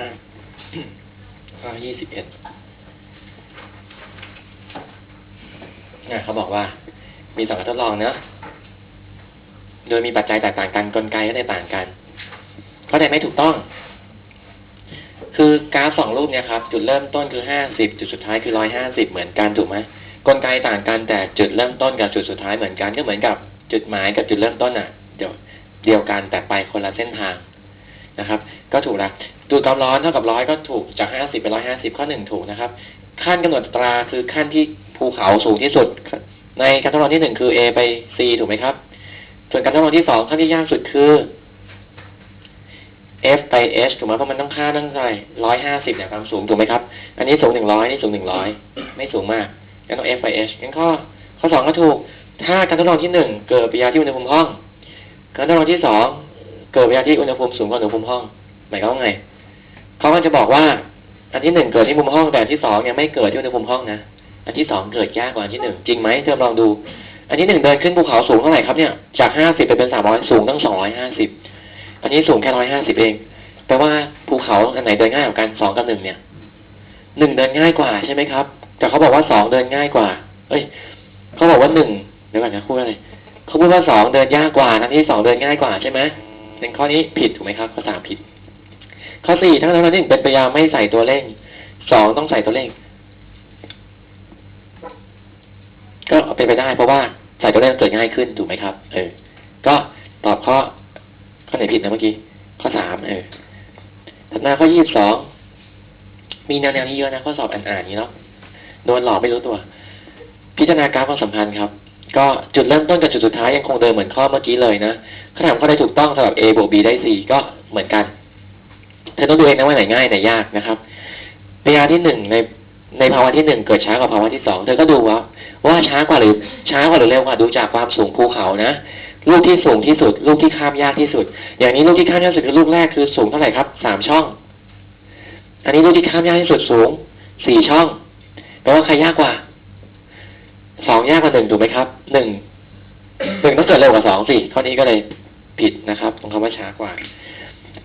มากข้อยี่สิบเอ็ดนะเขาบอกว่า มีสองการทดลองเนะโดยมีปัจจัยแตกต่างกันกลไกก็ได้ต่างกันเข้าใจไหมถูกต้อง คือกราฟสองรูปเนี่ยครับ จุดเริ่มต้นคือห้าสิบจุดสุดท้ายคือร้อยห้าสิบเหมือนกันถูกไหมกลไกต่างกันแต่จุดเริ่มต้นกับจุดสุดท้ายเหมือนกันก็เหมือนกับจุดหมายกับจุดเริ่มต้นอะ เดียวเดียวกันแต่ไปคนละเส้นทางนะครับ ก็ถูกและ ดูดความร้อนเท่ากับร้อยก็ถูกจากห้าสิบเป็นร้อยห้าสิบข้อหนึ่งถูกนะครับ ขั้นกำหนดตราคือขั้นที่ภูเขาสูงที่สุด ในการทดลองที่หนึ่งคือ A ไป C ถูกไหมครับ ส่วนการทดลองที่สองขั้นที่ยากสุดคือ F ไป H ถูกไหมเพราะมันต้องค่าตั้งเท่าไหร่ร้อยห้าสิบเนี่ยความสูงถูกไหมครับ อันนี้สูงหนึ่งร้อยนี่สูงหนึ่งร้อยไม่สูงมากงั้นต้อง F ไป H งั้นข้อข้อสองก็ถูก ถ้าการทดลองที่หนึ่งเกิดปฏิกิริยาที่อุณหภูมิห้อง การทดลองที่สองเกิดปฏิกิริยาที่อุณหภูมิสูงกว่าอุณหภูมิห้องหมายความว่าไง เขาก็จะบอกว่า อันที่หนึ่งเกิดที่มุมห้องแต่อันที่สองเนี่ยไม่เกิดที่อุณหภูมิห้องนะอันที่สองเกิดยากกว่าอันที่หนึ่งจริงไหมเธอลองดู อันที่หนึ่งเดินขึ้นภูเขาสูงเท่าไหร่ครับเนี่ยจากห้าสิบไปเป็นสามร้อยสูงตั้งสองร้อยห้าสิบอันนี้สูงแค่ร้อยห้าสิบเองแปลว่าภูเขาอันไหนเดินง่ายกว่ากันสองกับหนึ่งเนี่ยหนึ่งเดินง่ายกว่าใช่ไหมครับ แต่เขาบอกว่าสองเดินง่ายกว่า เอ้ยเขาบอกว่าหนึ่งเดี๋ยวก่อนนะพูดอะไรเขาพูดว่าสองเดินยากกว่าทั้งที่สองเดินง่ายกว่าใช่ไหมเป็นข้อนี้ผิดถูกไหมครับ ข้อสามผิด ข้อสี่ถ้าเราหนึ่เป็นพยายามไม่ใส่ตัวเร่งสองต้องใส่ตัวเร่ง ก็เป็นไปได้ เพราะว่าใส่ตัวเร่งเกิดง่ายขึ้นถูกไหมครับ เออ ก็ตอบข้อ ข้อไหนผิดนะเมื่อกี้ ข้อสามเออถัดมาข้อยี่สิบสองมีแนวแนวนี้เยอะนะข้อสอบอ่านๆนี้เนาะโดนหลอกไม่รู้ตัว พิจารณากราฟความสัมพันธ์ครับ ก็จุดเริ่มต้นกับจุดสุดท้ายยังคงเดิมเหมือนข้อเมื่อกี้เลยนะถ้าถามข้อใดถูกต้องสำหรับ A บวก B ได้ C ก็เหมือนกัน เธอต้องดูเองนะว่าไหนง่ายไหนยากนะครับพยาที่หนึ่งในในภาวะที่หนึ่งเกิดช้ากว่าภาวะที่สองเธอก็ดูว่า ว่าช้ากว่าหรือช้ากว่าหรือเร็วกว่าดูจากความสูงภูเขานะลูกที่สูงที่สุด ลูกที่ข้ามยากที่สุด อย่างนี้ลูกที่ข้ามยากที่สุดคือลูกแรกคือสูงเท่าไหร่ครับสามช่อง อันนี้ลูกที่ข้ามยากที่สุดสูงสี่ช่องแปลว่าใครยากกว่าสองยากกว่าหนึ่งถูกไหมครับหนึ่งหนึ่งต้องเกิดเร็วกว่าสองสิข้อนี้ก็เลยผิดนะครับตรงคำว่าช้ากว่า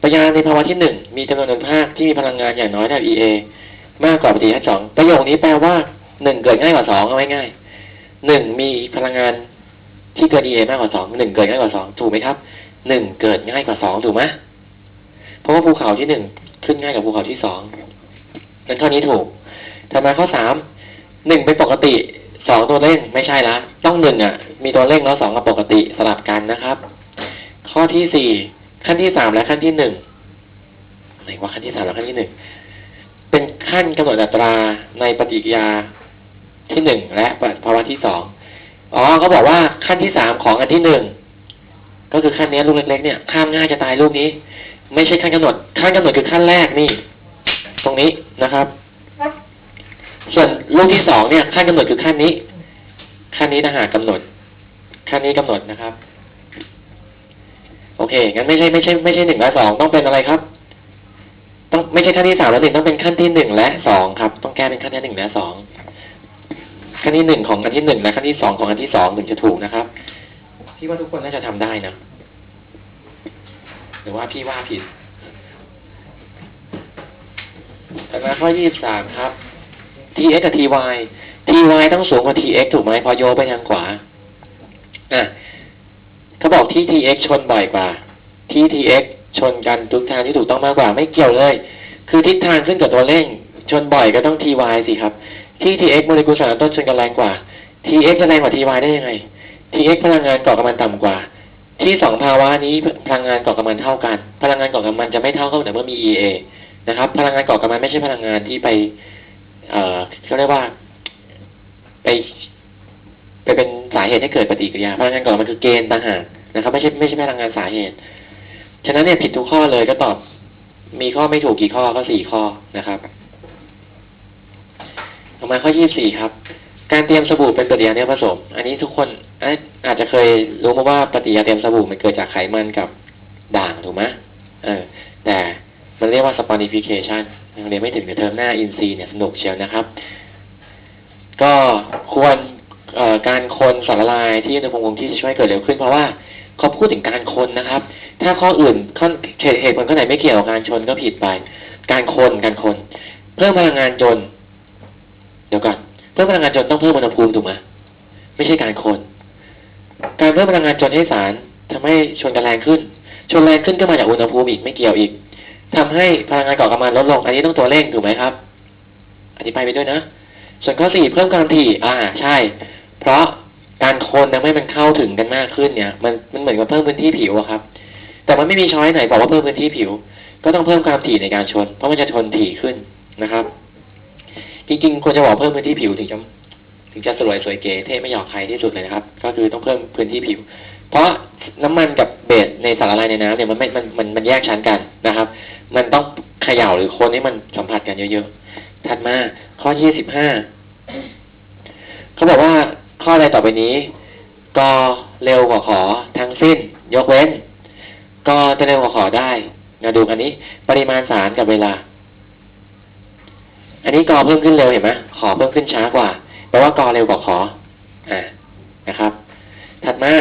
ปยาในภาวะที่หนึ่งมีจำนวนอนุภาคที่มีพลังงานอย่างน้อยเท่า EA มากกว่าปฏิกิริยาที่สองประโยคนี้แปลว่าหนึ่งเกิดง่ายกว่าสองเอาง่ายๆหนึ่งมีพลังงานที่เกิน EA มากกว่าสองหนึ่งเกิดง่ายกว่าสองถูกไหมครับหนึ่งเกิดง่ายกว่าสองถูกไหมเพราะว่าภูเขาที่หนึ่งขึ้นง่ายกว่าภูเขาที่สองงั้นข้อนี้ถูกถัดมาข้อสามหนึ่งเป็นปกติสองตัวเร่งไม่ใช่ละต้องหนึ่งอะ มีตัวเร่งแล้วสองกับปกติสลับกันนะครับ ข้อที่สี่ ขั้นที่สามและขั้นที่หนึ่งไหนว่าขั้นที่สามและขั้นที่หนึ่งเป็นขั้นกำหนดอัตราในปฏิกิริยาที่หนึ่งและภาวะที่สองอ๋อเขาบอกว่าขั้นที่สามของอันที่หนึ่งก็คือขั้นนี้ลูกเล็กๆเนี่ยข้ามง่ายจะตายลูกนี้ ไม่ใช่ขั้นกำหนด ขั้นกำหนดคือขั้นแรกนี่ ตรงนี้นะครับ ส่วนลูกที่สองเนี่ยขั้นกำหนดคือขั้นนี้ ขั้นนี้นะหากกำหนด ขั้นนี้กำหนดนะครับ โอเคงั้นไม่ใช่ไม่ใช่ไม่ใช่หนึ่งและสองต้องเป็นอะไรครับ ต้องไม่ใช่ขั้นที่สามและหนึ่งต้องเป็นขั้นที่หนึ่งและสองครับ ต้องแก้เป็นขั้นที่หนึ่งและสองขั้นที่หนึ่งของอันที่หนึ่งและขั้นที่สองของอันที่สองถึงจะถูกนะครับพี่ว่าทุกคนน่าจะทำได้นะหรือว่าพี่ว่าผิดถัดมาข้อยี่สิบสามครับ tx กับ ty ty ต้องสูงกว่า tx ถูกไหมพอโยไปทางขวาอะ เขาบอกที่ tx ชนบ่อยกว่าที่ tx ชนกันทุกทางที่ถูกต้องมากกว่าไม่เกี่ยวเลย คือทิศทางขึ้นกับตัวเร่ง ชนบ่อยก็ต้อง ty สิครับ ที่ tx โมเลกุลสารต้นชนกันแรงกว่า tx จะแรงกว่า ty ได้ยังไง tx พลังงานก่อกำลังต่ำกว่า ที่สองภาวะนี้พลังงานก่อกำลังเท่ากัน พลังงานก่อกำลังจะไม่เท่ากันแต่เมื่อมี EA นะครับ พลังงานก่อกำลังไม่ใช่พลังงานที่ไป เอ่อเขาเรียกว่า ตุให้เกิดปฏิกิริยาพลังงานก่อนมันคือเกณฑ์ต่างหากนะครับไม่ใช่ไม่ใช่พลังงานสาเหตุ ฉะนั้นเนี่ยผิดทุกข้อเลยก็ตอบ มีข้อไม่ถูกกี่ข้อก็สี่ข้อนะครับต่อมาข้อยี่สี่ครับ การเตรียมสบู่เป็นปฏิกิริยาเนี่ยผสม อันนี้ทุกคนอาจจะเคยรู้มาว่าปฏิกิริยาเตรียมสบู่มันเกิดจากไขมันกับด่างถูกไหมเออ แต่มันเรียกว่า saponification ยังเรียนไม่ถึงในเทอมหน้าอินซีเนี่ยสนุกเชียวนะครับ ก็ควร การคนสารละลายที่อุณหภูมิคงที่จะช่วยให้เกิดเร็วขึ้นเพราะว่าเขาพูดถึงการคนนะครับ ถ้าข้ออื่นข้อเหตุผลข้อไหนไม่เกี่ยวกับการชนก็ผิดไป การคนการคน เพิ่มพลังงานจน เดี๋ยวก่อนเพิ่มพลังงานจนต้องเพิ่มอุณหภูมิถูกไหมไม่ใช่การคน การเพิ่มพลังงานจนให้สารทำให้ชนกันแรงขึ้น ชนแรงขึ้นก็มาจากอุณหภูมิอีกไม่เกี่ยวอีกทำให้พลังงานก่อกำลังลดลง อันนี้ต้องตัวเร่งถูกไหมครับ อธิบายไปด้วยนะ ส่วนข้อสี่เพิ่มความถี่ อ่า ใช่ เพราะการคนทำให้มันเข้าถึงกันมากขึ้นเนี่ย มันมันเหมือนกับเพิ่มพื้นที่ผิวอะครับ แต่มันไม่มีช้อยไหนบอกว่าเพิ่มพื้นที่ผิว ก็ต้องเพิ่มความถี่ในการชน เพราะมันจะชนถี่ขึ้นนะครับ จริงๆควรจะบอกเพิ่มพื้นที่ผิวถึงจะถึงจะสวยสวยเก๋เท่ไม่หยอกใครที่สุดเลยนะครับ ก็คือต้องเพิ่มพื้นที่ผิว เพราะน้ำมันกับเบสในสารละลายในน้ำเนี่ยมันไม่มันมันมันแยกชั้นกันนะครับ มันต้องเขย่าหรือคนให้มันสัมผัสกันเยอะๆถัดมาข้อยี่สิบห้าเขาบอกว่า ข้ออะไรต่อไปนี้กอเร็วกว่าขอทั้งสิ้น ยกเว้นกอจะเร็วกว่าขอได้นะดูอันนี้ ปริมาณสารกับเวลา อันนี้กอเพิ่มขึ้นเร็วเห็นไหมขอเพิ่มขึ้นช้ากว่าแปลว่ากอเร็วกว่าขออ่านะครับ ถัดมา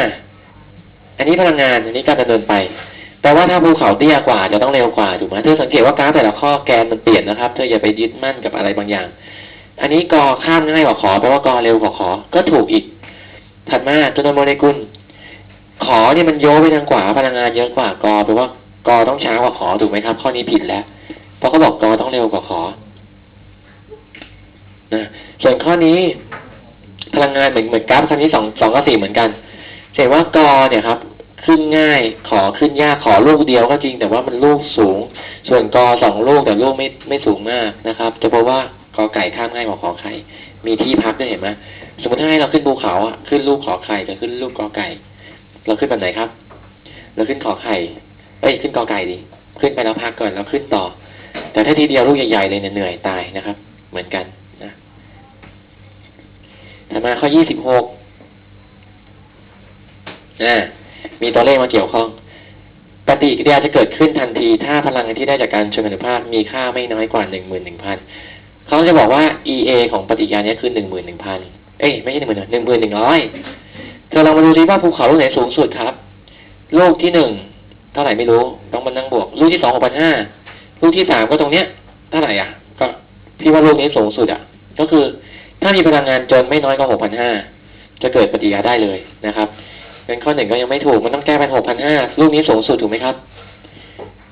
อันนี้พลังงาน อันนี้การดำเนินไป แปลว่าถ้าภูเขาเตี้ยกว่าจะต้องเร็วกว่าถูกไหมเธอสังเกตว่ากราฟแต่ละข้อแกนมันเปลี่ยนนะครับ เธออย่าไปยึดมั่นกับอะไรบางอย่าง อันนี้กอข้ามง่ายกว่าขอแปลว่ากอเร็วกว่าขอ ก็ถูกอีก ถัดมาตัวโมเลกุล ขอเนี่ยมันโยไปทางขวาพลังงานเยอะกว่ากอแปลว่ากอต้องช้ากว่าขอถูกไหมครับ ข้อนี้ผิดแล้ว เพราะเขาบอกกอต้องเร็วกว่าขอนะส่วนข้อนี้ พลังงานเหมือนเหมือนกราฟครั้งที่สองสองกับสี่เหมือนกันเห็นว่ากอเนี่ยครับ ขึ้นง่ายขอขึ้นยากขอลูกเดียวก็จริง แต่ว่ามันลูกสูง ส่วนกอสองลูกแต่ลูกไม่ไม่สูงมากนะครับ จะเพราะว่า อไก่ข้ามง่ายกว่าขอไข่ มีที่พักด้วยเห็นไหมสมมติถ้าให้เราขึ้นภูเขาอะขึ้นลูกขอไข่จะขึ้นลูกกอไก่ เราขึ้นแบบไหนครับ เราขึ้นขอไข่เอ้ยขึ้นกอไก่ดิขึ้นไปแล้วพักก่อนแล้วขึ้นต่อ แต่ถ้าทีเดียวลูกใหญ่ๆเลยเนี่ยเหนื่อยตายนะครับ เหมือนกันนะถัดมาข้อยี่สิบหกอ่ามีตัวเลขมาเกี่ยวข้อง ปฏิกิริยาจะเกิดขึ้นทันที ถ้าพลังงานที่ได้จากการชนอนุภาคมีค่าไม่น้อยกว่าหนึ่งหมื่นหนึ่งพัน เขาจะบอกว่า EA ของปฏิกิริยานี้คือหนึ่งหมื่นหนึ่งพันเอ้ยไม่ใช่หนึ่งหมื่นหนึ่งหมื่นหนึ่งร้อยเธอลองมาดูซิว่าภูเขาลูกไหนสูงสุดครับ ลูกที่หนึ่งเท่าไหร่ไม่รู้ต้องมานั่งบวก ลูกที่สองหกพันห้าลูกที่สามก็ตรงเนี้ยเท่าไหร่อะ ก็พี่ว่าลูกนี้สูงสุดอะ ก็คือถ้ามีพลังงานจนไม่น้อยกว่าหกพันห้าจะเกิดปฏิกิริยาได้เลยนะครับเป็นข้อหนึ่งก็ยังไม่ถูกมันต้องแก้เป็นหกพันห้าลูกนี้สูงสุดถูกไหมครับ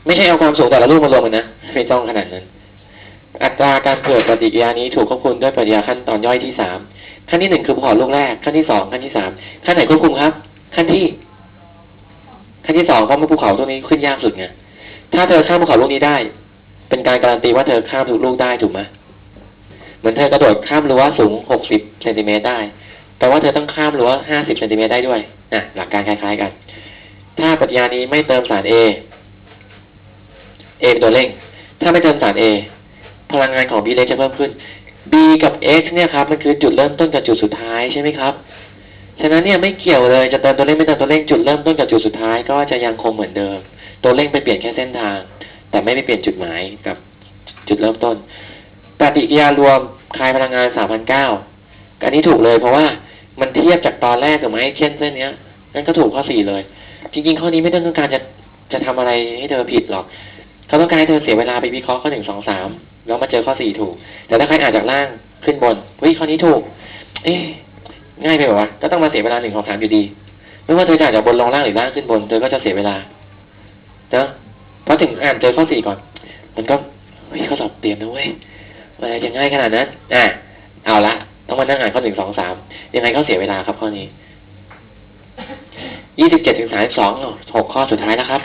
ไม่ใช่เอาความสูงแต่ละลูกมารวมกันนะไม่ต้องขนาดนั้น อัตราการเกิดปฏิกิริยานี้ถูกควบคุมด้วยปฏิกิริยาขั้นตอนย่อยที่สามขั้นที่หนึ่งคือภูเขาลูกแรก ขั้นที่สองขั้นที่สามขั้นไหนควบคุมครับ ขั้นที่ ขั้นที่สองเพราะว่าภูเขาตัวนี้ขึ้นยากสุดไงถ้าเธอข้ามภูเขาลูกนี้ได้ เป็นการการันตีว่าเธอข้ามทุกลูกได้ถูกไหมเหมือนเธอกระโดดข้ามรั้วสูงหกสิบเซนติเมตรได้แต่ว่าเธอต้องข้ามรั้วห้าสิบเซนติเมตรได้ด้วยนะหลักการคล้ายๆกัน ถ้าปฏิกิริยานี้ไม่เติมสาร A A เป็นตัวเร่ง ถ้าไม่เติมสาร A พลังงานของ B เล็กจะเพิ่มขึ้น B กับ X เนี่ยครับมันคือจุดเริ่มต้นกับจุดสุดท้ายใช่ไหมครับ ฉะนั้นเนี่ยไม่เกี่ยวเลยจะเติมตัวเร่งไม่เติมตัวเร่งจุดเริ่มต้นกับจุดสุดท้ายก็จะยังคงเหมือนเดิม ตัวเร่งไปเปลี่ยนแค่เส้นทาง แต่ไม่ไปเปลี่ยนจุดหมายกับจุดเริ่มต้น ปฏิกิริยารวมคลายพลังงาน3,009อันนี้ถูกเลยเพราะว่ามันเทียบจากตอนแรกถูกไหมเช่นเส้นเนี้ยนั่นก็ถูกข้อสี่เลย จริงๆข้อนี้ไม่ต้องการจะจะทำอะไรให้เธอผิดหรอก เขาต้องการให้เธอเสียเวลาไปวิเคราะห์ข้อหนึ่งสองสามแล้วมาเจอข้อสี่ถูก แต่ถ้าใครอ่านจากล่างขึ้นบนเฮ้ยข้อนี้ถูก เอ๊ง่ายไปหรอวะก็ต้องมาเสียเวลาหนึ่งสองสามอยู่ดี ไม่ว่าเธอจะอ่านจากบนลงล่างหรือล่างขึ้นบนเธอก็จะเสียเวลาเนาะเพราะถึงอ่านเจอข้อสี่ก่อน มันก็เฮ้ยข้อสอบเตรียมนะเว้ยอะไรจะง่ายขนาดนั้นอะเอาละต้องมานั่งอ่านข้อหนึ่งสองสามยังไงก็เสียเวลาครับข้อนี้ยี่สิบเจ็ดถึงสามสิบสองหกข้อสุดท้ายนะครับ